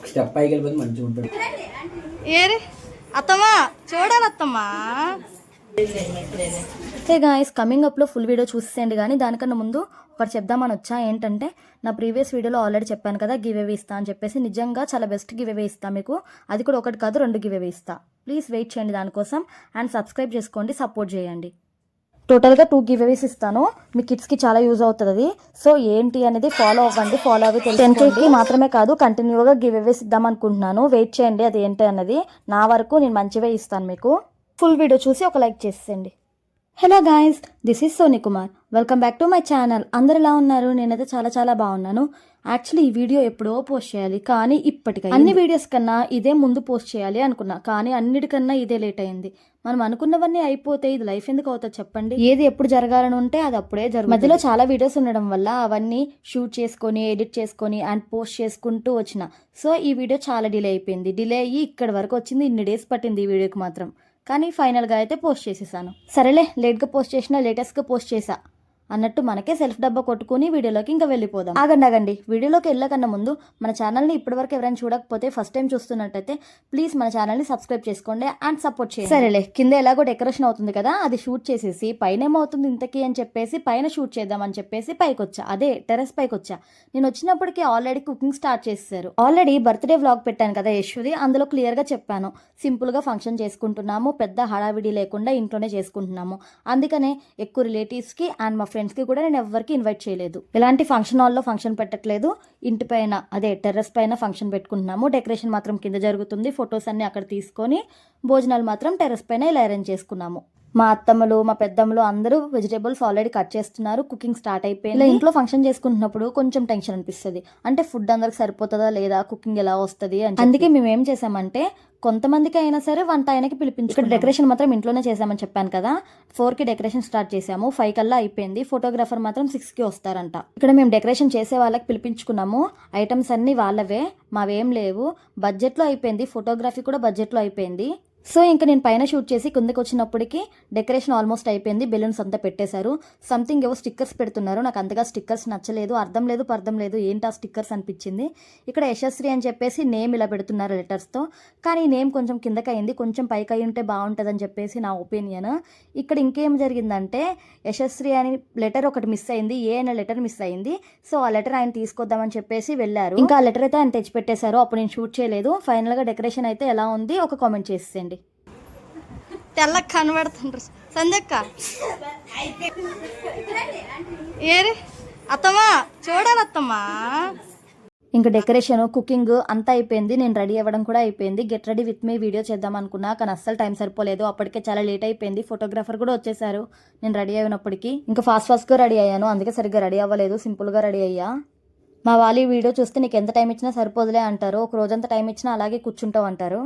ఒక స్టెప్ పైకి వెళ్ళిపోతే మంచిగా ఉంటుంది ఏరి? అత్తమ్మా చూడాలి అత్తమ్మా. హే గాయస్ కమింగ్ అప్లో ఫుల్ వీడియో చూసేయండి కానీ దానికన్నా ముందు ఒకటి చెప్దామని వచ్చా. ఏంటంటే నా ప్రీవియస్ వీడియోలో ఆల్రెడీ చెప్పాను కదా గివ్ అవే ఇస్తా అని చెప్పేసి. నిజంగా చాలా బెస్ట్ గివ్ అవే ఇస్తా మీకు. అది కూడా ఒకటి కాదు రెండు గివ్ అవే ఇస్తా. ప్లీజ్ వెయిట్ చేయండి దానికోసం. అండ్ సబ్స్క్రైబ్ చేసుకోండి సపోర్ట్ చేయండి. టోటల్గా టూ గివ్ అవేస్ ఇస్తాను. మీ కిడ్స్కి చాలా యూజ్ అవుతుంది. అది సో ఏంటి అనేది ఫాలో అవ్వండి ఫాలో అవి టెన్ కేకి మాత్రమే కాదు కంటిన్యూగా గివ్ అవేస్ ఇద్దాం అనుకుంటున్నాను. వెయిట్ చేయండి అది ఏంటి అనేది. నా వరకు నేను మంచివే ఇస్తాను మీకు. ఫుల్ వీడియో చూసి ఒక లైక్ చేసేయండి. Hello guys this is Soni Kumar. Welcome back to my channel. అందరు ఎలా ఉన్నారు? నేనైతే చాలా చాలా బాగున్నాను. యాక్చువల్లీ ఈ వీడియో ఎప్పుడో పోస్ట్ చేయాలి కానీ ఇప్పటికీ అన్ని వీడియోస్ కన్నా ఇదే ముందు పోస్ట్ చేయాలి అనుకున్నా కానీ అన్నిటికన్నా ఇదే లేట్ అయింది. మనం అనుకున్నవన్నీ అయిపోతే ఇది లైఫ్ ఎందుకు అవుతుంది చెప్పండి? ఏది ఎప్పుడు జరగాలని ఉంటే అది అప్పుడే జరుగుతుంది. మధ్యలో చాలా వీడియోస్ ఉండడం వల్ల అవన్నీ షూట్ చేసుకొని ఎడిట్ చేసుకొని అండ్ పోస్ట్ చేసుకుంటూ వచ్చిన. సో ఈ వీడియో చాలా డిలే అయిపోయింది. డిలే అయ్యి ఇక్కడ వరకు వచ్చింది. ఇన్ని డేస్ పట్టింది ఈ వీడియోకి మాత్రం. కానీ ఫైనల్గా అయితే పోస్ట్ చేసేసాను. సరేలే లేట్గా పోస్ట్ చేసినా లేటెస్ట్గా పోస్ట్ చేసా. అన్నట్టు మనకే సెల్ఫ్ డబ్బా కొట్టుకుని వీడియోలోకి ఇంకా వెళ్ళిపోదాం. ఆగండి ఆగండి వీడియోలోకి వెళ్ళకన్నా ముందు మన ఛానల్ని ఇప్పటివరకు ఎవరైనా చూడకపోతే ఫస్ట్ టైం చూస్తున్నట్టయితే ప్లీజ్ మన ఛానల్ని సబ్స్క్రైబ్ చేసుకోండి అండ్ సపోర్ట్ చేయండి. సరేలే. కింద ఎలాగో డెకరేషన్ అవుతుంది కదా అది షూట్ చేసేసి పైన ఏమవుతుంది ఇంతకీ అని చెప్పేసి పైన షూట్ చేద్దామని చెప్పేసి పైకి వచ్చా అదే టెరెస్ పైకి వచ్చా నేను వచ్చినప్పటికీ ఆల్రెడీ కుకింగ్ స్టార్ట్ చేశారు ఆల్రెడీ బర్త్డే వ్లాగ్ పెట్టాను కదా యశ్వది అందులో క్లియర్గా చెప్పాను. సింపుల్గా ఫంక్షన్ చేసుకుంటున్నాము పెద్ద హడావిడి లేకుండా ఇంట్లోనే చేసుకుంటున్నాము. అందుకనే ఎక్కువ రిలేటివ్స్కి అండ్ మా ఫ్రెండ్స్కి కూడా నేను ఎవరికి ఇన్వైట్ చేయలేదు. ఇలాంటి ఫంక్షన్ హాల్లో ఫంక్షన్ పెట్టట్లేదు. ఇంటి పైన అదే టెర్రస్ పైన ఫంక్షన్ పెట్టుకుంటున్నాము. డెకరేషన్ మాత్రం కింద జరుగుతుంది. ఫొటోస్ అన్ని అక్కడ తీసుకొని భోజనాలు మాత్రం టెర్రస్ పైన ఇలా అరేంజ్ చేసుకున్నాము. మా అత్తమ్మలు మా పెద్దమ్మలు అందరూ వెజిటేబుల్స్ ఆల్రెడీ కట్ చేస్తున్నారు. కుకింగ్ స్టార్ట్ అయిపోయింది. ఇంట్లో ఫంక్షన్ చేసుకుంటున్నప్పుడు కొంచెం టెన్షన్ అనిపిస్తుంది. అంటే ఫుడ్ అందరికి సరిపోతుందా లేదా? కుకింగ్ ఎలా వస్తుంది అందుకే మేము ఏం చేసామంటే కొంతమందికి అయినా సరే వంట ఆయనకి పిలిపించు ఇక్కడ డెకరేషన్ మాత్రం ఇంట్లోనే చేసామని చెప్పాను కదా. ఫోర్కి డెకరేషన్ స్టార్ట్ చేసాము ఫైవ్ కల్లా అయిపోయింది. ఫోటోగ్రాఫర్ మాత్రం సిక్స్కి వస్తారంట. ఇక్కడ మేము డెకరేషన్ చేసే వాళ్ళకి పిలిపించుకున్నాము. ఐటమ్స్ అన్ని వాళ్ళవే. మావేం లేవు. బడ్జెట్లో అయిపోయింది. ఫోటోగ్రఫీ కూడా బడ్జెట్లో అయిపోయింది. సో ఇంకా నేను పైన షూట్ చేసి కిందకి వచ్చినప్పటికి డెకరేషన్ ఆల్మోస్ట్ అయిపోయింది. బెలూన్స్ అంతా పెట్టేశారు. సంథింగ్ ఏవో స్టిక్కర్స్ పెడుతున్నారు నాకు అంతగా స్టిక్కర్స్ నచ్చలేదు. అర్థం లేదు పర్థం లేదు. ఏంటి ఆ స్టిక్కర్స్ అనిపించింది. ఇక్కడ యశస్వి అని చెప్పేసి నేమ్ ఇలా పెడుతున్నారు లెటర్స్తో కానీ నేమ్ కొంచెం కిందకి అయింది కొంచెం పైకి అయి ఉంటే బాగుంటుందని చెప్పేసి నా ఒపీనియన్ ఇక్కడ ఇంకేం జరిగిందంటే యశస్వి అని లెటర్ ఒకటి మిస్ అయింది. ఏ అనే లెటర్ మిస్ అయింది. సో ఆ లెటర్ ఆయన తీసుకొద్దామని చెప్పేసి వెళ్ళారు. ఇంకా ఆ లెటర్ అయితే ఆయన తెచ్చిపెట్టేశారు. అప్పుడు నేను షూట్ చేయలేదు. ఫైనల్గా డెకరేషన్ అయితే ఎలా ఉంది? ఒక కామెంట్ చేసేయండి తెల్ల కనబడుతుండ్రు. సంజక్క ఏరి? అత్తమ్మా చూడాలి అత్తమ్మా. ఇంకా డెకరేషన్ కుకింగ్ అంతా అయిపోయింది. నేను రెడీ అవ్వడం కూడా అయిపోయింది. Get ready with me video చేద్దాం అనుకున్నా కానీ అస్సలు టైం సరిపోలేదు. అప్పటికే చాలా లేట్ అయిపోయింది. ఫోటోగ్రాఫర్ కూడా వచ్చేసారు. నేను రెడీ అయినప్పటికీ. ఇంకా ఫాస్ట్ ఫాస్ట్గా రెడీ అయ్యాను. అందుకే సరిగ్గా రెడీ అవ్వలేదు. సింపుల్గా రెడీ అయ్యా. మా వాళ్ళు ఈ వీడియో చూస్తే నీకు ఎంత టైం ఇచ్చినా సరిపోదులే అంటారు. ఒక రోజంతా టైం ఇచ్చినా అలాగే కూర్చుంటావు అంటారు.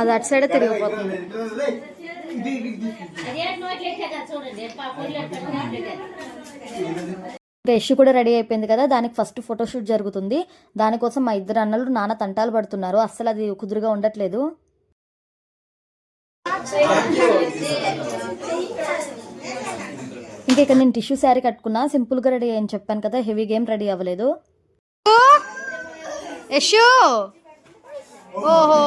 అది అటు సైడే తిరిగిపోతుంది. ఇంకా కూడా రెడీ అయిపోయింది కదా దానికి ఫస్ట్ ఫోటోషూట్ జరుగుతుంది. దానికోసం మా ఇద్దరు అన్నలు నాన్న తంటాలు పడుతున్నారు. అస్సలు అది కుదురుగా ఉండట్లేదు. ఇంకా ఇక్కడ నేను టిష్యూ శారీ కట్టుకున్నా. సింపుల్గా రెడీ అయ్యని చెప్పాను కదా హెవీ గేమ్ రెడీ అవ్వలేదు. యశు! ఓహో!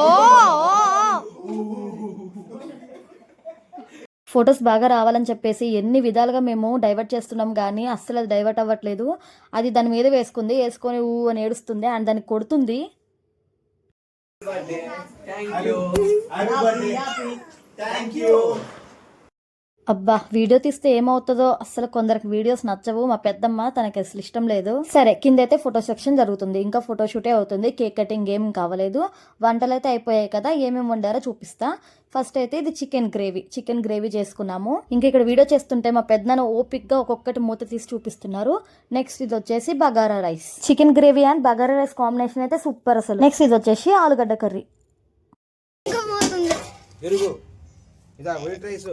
ఫొటోస్ బాగా రావాలని చెప్పేసి ఎన్ని విధాలుగా మేము డైవర్ట్ చేస్తున్నాం కానీ అస్సలు అది డైవర్ట్ అవ్వట్లేదు. అది దాని మీద వేసుకుంది వేసుకొని ఊ అని ఏడుస్తుంది అండ్ దానికి కొడుతుంది. అబ్బా వీడియో తీస్తే ఏమవుతుందో? అసలు కొందరికి వీడియోస్ నచ్చవు. మా పెద్దమ్మ తనకి అసలు ఇష్టం లేదు. సరే కిందైతే ఫోటో సెక్షన్ జరుగుతుంది. ఇంకా ఫోటో షూటే అవుతుంది. కేక్ కటింగ్ ఏం కావలేదు. వంటలు అయితే అయిపోయాయి కదా ఏమేమి వండారో చూపిస్తా. ఫస్ట్ అయితే ఇది చికెన్ గ్రేవీ. చికెన్ గ్రేవీ చేసుకున్నాము. ఇంకా ఇక్కడ వీడియో చేస్తుంటే మా పెద్దనాన్న ఓపిక్గా ఒక్కొక్కటి మూత తీసి చూపిస్తున్నారు. నెక్స్ట్ ఇది వచ్చేసి bagara rice. Chicken gravy and bagara rice combination అయితే సూపర్ అసలు. నెక్స్ట్ ఇది వచ్చేసి ఆలుగడ్డ కర్రీ. ఇదా white rice.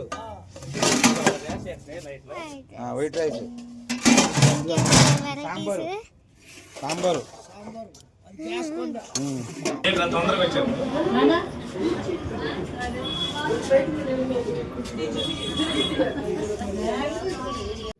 White rice. Sambar. Sambar.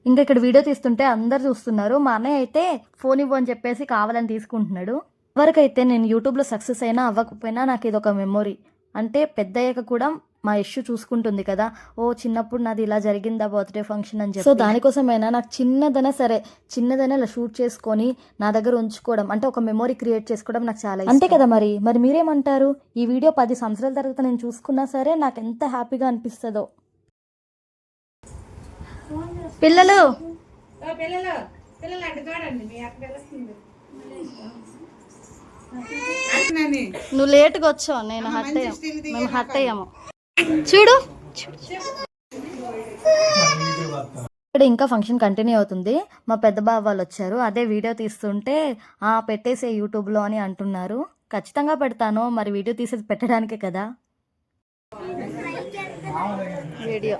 ఇంకా ఇక్కడ వీడియో తీస్తుంటే అందరు చూస్తున్నారు. మా అన్నయ్య అయితే ఫోన్ ఇవ్వు అని చెప్పేసి కావాలని తీసుకుంటున్నాడు. వరకైతే నేను యూట్యూబ్లో సక్సెస్ అయినా అవ్వకపోయినా నాకు ఇది ఒక మెమొరీ. అంటే పెద్ద అయ్యాక కూడా మా ఇష్యూ చూసుకుంటుంది కదా. ఓ చిన్నప్పుడు నాది ఇలా జరిగిందా బర్త్డే ఫంక్షన్ అని చెప్పి. సో దానికోసమైనా నాకు చిన్నదైనా సరే చిన్నదైనా ఇలా షూట్ చేసుకొని నా దగ్గర ఉంచుకోవడం అంటే ఒక మెమొరీ క్రియేట్ చేసుకోవడం నాకు చాలా అంతే కదా మరి. మరి మీరేమంటారు? ఈ వీడియో పది సంవత్సరాల తర్వాత నేను చూసుకున్నా సరే నాకు ఎంత హ్యాపీగా అనిపిస్తుందో. పిల్లలు! ఓ పిల్లలు పిల్లలు అంటే చూడండి మీ అక్క తెలుస్తుంది అంటున్నాను నువ్వు లేట్గా వచ్చావు నేను హట్ అయ్యాము మేము హట్ అయ్యాము. చూడు. ఇక్కడ ఇంకా ఫంక్షన్ కంటిన్యూ అవుతుంది. మా పెద్ద బావ వాళ్ళు వచ్చారు. అదే వీడియో తీస్తుంటే ఆ పెట్టేసే యూట్యూబ్లో అని అంటున్నారు. ఖచ్చితంగా పెడతాను. మరి వీడియో తీసేది పెట్టడానికే కదా. వీడియో.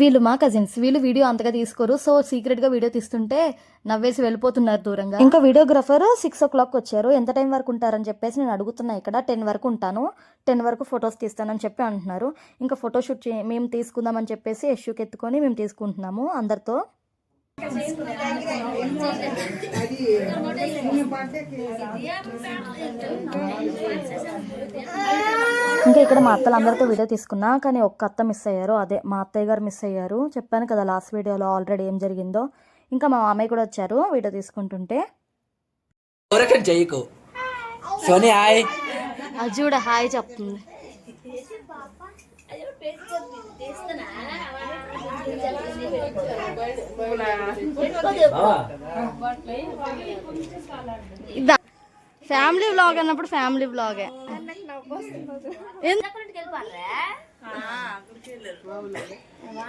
వీళ్ళు మా కజిన్స్ వీళ్ళు వీడియో అంతగా తీసుకోరు. సో సీక్రెట్గా వీడియో తీస్తుంటే నవ్వేసి వెళ్ళిపోతున్నారు దూరంగా. ఇంకా వీడియోగ్రాఫర్ సిక్స్ ఓ క్లాక్ వచ్చారు. ఎంత టైం వరకు ఉంటారని చెప్పేసి నేను అడుగుతున్నా ఇక్కడ. టెన్ వరకు ఉంటాను. టెన్ వరకు ఫొటోస్ తీస్తానని చెప్పి అంటున్నారు. ఇంకా ఫోటోషూట్ చే మేము తీసుకుందామని చెప్పేసి ఎష్యూకి ఎత్తుకొని మేము తీసుకుంటున్నాము అందరితో. ఇంకా ఇక్కడ మా అత్తలు అందరితో వీడియో తీసుకున్నా కానీ ఒక్క అత్త మిస్ అయ్యారు. అదే మా అత్తయ్య గారు మిస్ అయ్యారు. చెప్పాను కదా లాస్ట్ వీడియోలో ఆల్రెడీ ఏం జరిగిందో. ఇంకా మా మామయ్య కూడా వచ్చారు వీడియో తీసుకుంటుంటే. సోని హాయ్. చూడ హాయ్ చెప్తుంది. ఫ్యామిలీ వ్లాగ్ అన్నప్పుడు ఫ్యామిలీ వ్లాగే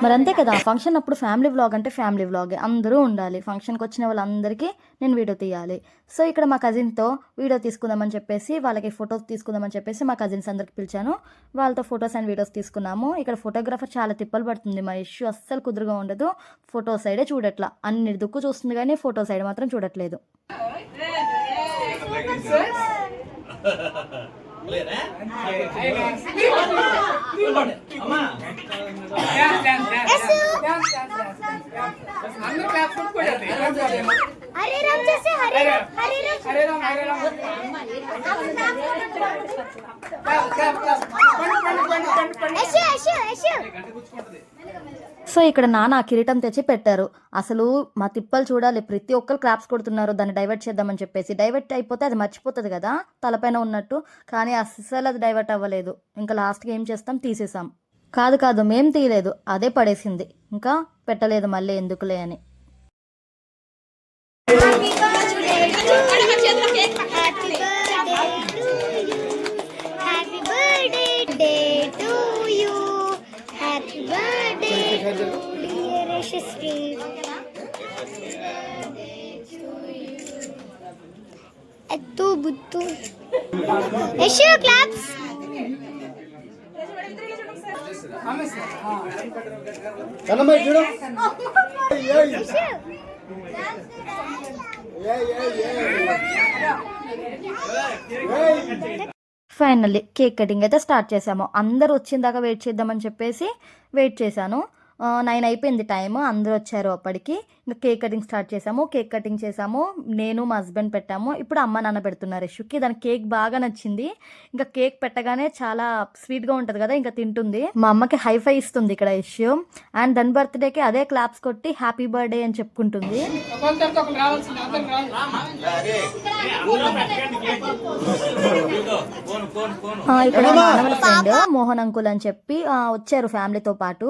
మరి అంతే కదా ఫంక్షన్ అప్పుడు ఫ్యామిలీ వ్లాగ్ అంటే ఫ్యామిలీ వ్లాగే అందరూ ఉండాలి. ఫంక్షన్కి వచ్చిన వాళ్ళందరికీ నేను వీడియో తీయాలి. సో ఇక్కడ మా కజిన్తో వీడియో తీసుకుందామని చెప్పేసి వాళ్ళకి ఫొటోస్ తీసుకుందామని చెప్పేసి మా కజిన్స్ అందరికి పిలిచాను. వాళ్ళతో ఫొటోస్ అండ్ వీడియోస్ తీసుకున్నాము. ఇక్కడ ఫోటోగ్రాఫర్ చాలా తిప్పలు పడుతుంది. మా ఇష్యూ అస్సలు కుదురుగా ఉండదు. ఫోటో సైడే చూడట్లా. అన్ని దుక్కు చూస్తుంది కానీ ఫోటో సైడ్ మాత్రం చూడట్లేదు. సో ఇక్కడ నాన్న ఆ కిరీటం తెచ్చి పెట్టారు. అసలు మా తిప్పలు చూడాలి. ప్రతి ఒక్కరు క్రాప్స్ కొడుతున్నారు. దాన్ని డైవర్ట్ చేద్దామని చెప్పేసి. డైవర్ట్ అయిపోతే అది మర్చిపోతుంది కదా తలపైన ఉన్నట్టు. కానీ అస్సలు అది డైవర్ట్ అవ్వలేదు. ఇంకా లాస్ట్కి ఏం చేస్తాం? తీసేసాం. కాదు కాదు మేం తీయలేదు. అదే పడేసింది. ఇంకా పెట్టలేదు మళ్ళీ ఎందుకులే అని. ఎత్తు బుత్తు Yashu claps finally cake cutting అయితే స్టార్ట్ చేసాము అందరూ వచ్చిన దాకా వెయిట్ చేద్దామని చెప్పేసి వెయిట్ చేశాను. నైన్ అయిపోయింది టైం అందరూ వచ్చారు అప్పటికి. ఇంకా కేక్ కటింగ్ స్టార్ట్ చేసాము. కేక్ కటింగ్ చేసాము. నేను మా హస్బెండ్ పెట్టాము. ఇప్పుడు అమ్మ నాన్న పెడుతున్నారు యశుకి దాని కేక్ బాగా నచ్చింది. ఇంకా కేక్ పెట్టగానే చాలా స్వీట్గా ఉంటుంది కదా ఇంకా తింటుంది. మా అమ్మకి హైఫై ఇస్తుంది ఇక్కడ యశు అండ్ దాని బర్త్డేకి అదే క్లాప్స్ కొట్టి హ్యాపీ బర్త్డే అని చెప్పుకుంటుంది. ఇక్కడ ఫ్రెండ్ మోహన్ అంకుల్ అని చెప్పి వచ్చారు ఫ్యామిలీతో పాటు.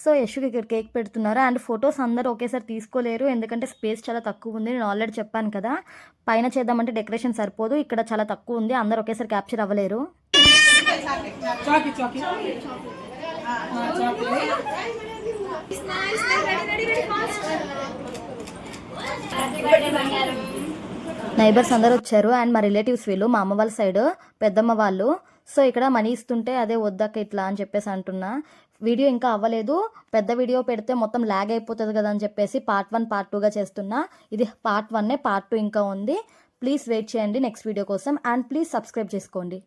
సో యశ్కి ఇక్కడ కేక్ పెడుతున్నారు. అండ్ ఫొటోస్ అందరూ ఒకేసారి తీసుకోలేరు. ఎందుకంటే స్పేస్ చాలా తక్కువ ఉంది. నేను ఆల్రెడీ చెప్పాను కదా. పైన చేద్దామంటే డెకరేషన్ సరిపోదు. ఇక్కడ చాలా తక్కువ ఉంది. అందరూ ఒకేసారి క్యాప్చర్ అవ్వలేరు. నైబర్స్ అందరూ వచ్చారు. అండ్ మా రిలేటివ్స్ వీళ్ళు మా అమ్మ వాళ్ళ సైడ్ పెద్దమ్మ వాళ్ళు. సో ఇక్కడ మనీ ఇస్తుంటే అదే వద్దక్క ఇట్లా అని చెప్పేసి అంటున్నా. వీడియో ఇంకా అవ్వలేదు. పెద్ద వీడియో పెడితే మొత్తం ల్యాగ్ అయిపోతుంది కదా అని చెప్పేసి పార్ట్ వన్ పార్ట్ టూగా చేస్తున్నా. ఇది పార్ట్ వన్నే పార్ట్ టూ ఇంకా ఉంది. ప్లీజ్ వెయిట్ చేయండి నెక్స్ట్ వీడియో కోసం అండ్ ప్లీజ్ సబ్స్క్రైబ్ చేసుకోండి.